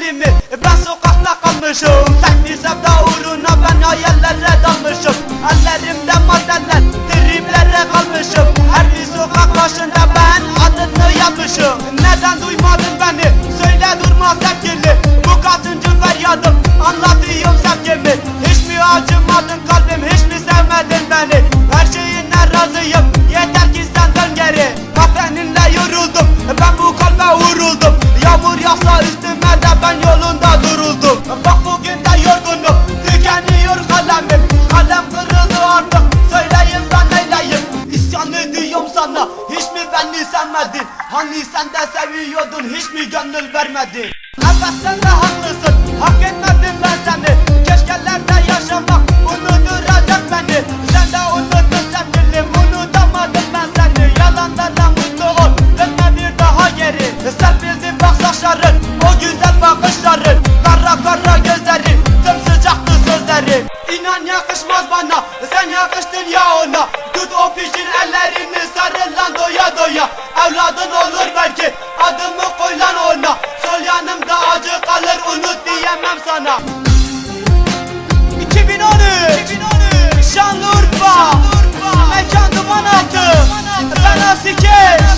halimi Ben sokakta kalmışım. Tek sevda uğruna ben hayallere dalmışım. Ellerimde maddeler Triplerle kalmışım. Her bir sokak başında ben adını yazmışım Neden duymadın beni? Söyle durma sevgili beni sevmedin Hani sen de seviyordun Hiç mi gönül vermedin Evet sen de haklısın Hak etmedim ben seni. Keşkelerde yaşamak Unutturacak beni. Sen de unuttun sevgilim Unutamadım ben seni. Yalanlarla mutlu ol Dönme bir daha geri. Serpildi bak saçların O güzel bakışların. Kara kara gözlerin Sımsıcaktı sözlerin İnan yakışmaz bana Sen yakıştın ya ona. Tut o pişin ellerini unut diyemem sana. 2013 Şanlıurfa. Mekan duman altı Ben Asikeş